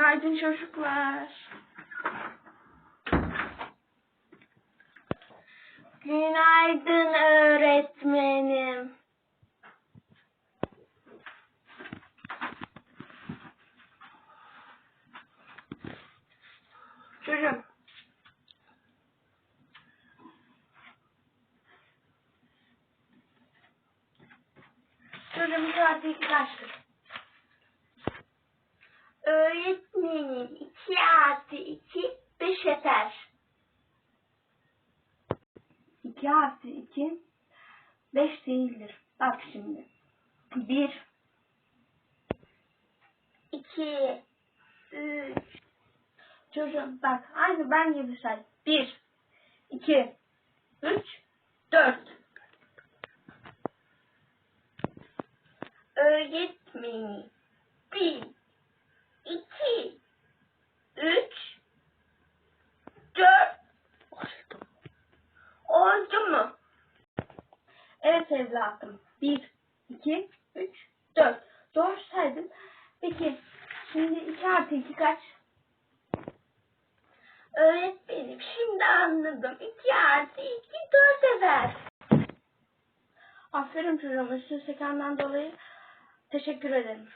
Günaydın çocuklar. Günaydın öğretmenim. Çocuğum. Çocuğum iki kaçtır? Öğretmenim 2 artı 2 5 eder. 2 artı 2 5 değildir. Bak şimdi. 1 2 3 Çocuğum bak aynı ben gibi say. 1 2 3 4 Öğretmenim 1 2 3 4 Oldu mu? Evet evladım. 1 2 3 4 Doğru saydım. Peki şimdi 2 artı 2 kaç? Öğretmenim şimdi anladım. 2 artı 2 4 eder. Aferin çocuğum. Üstün sekandan dolayı teşekkür ederim.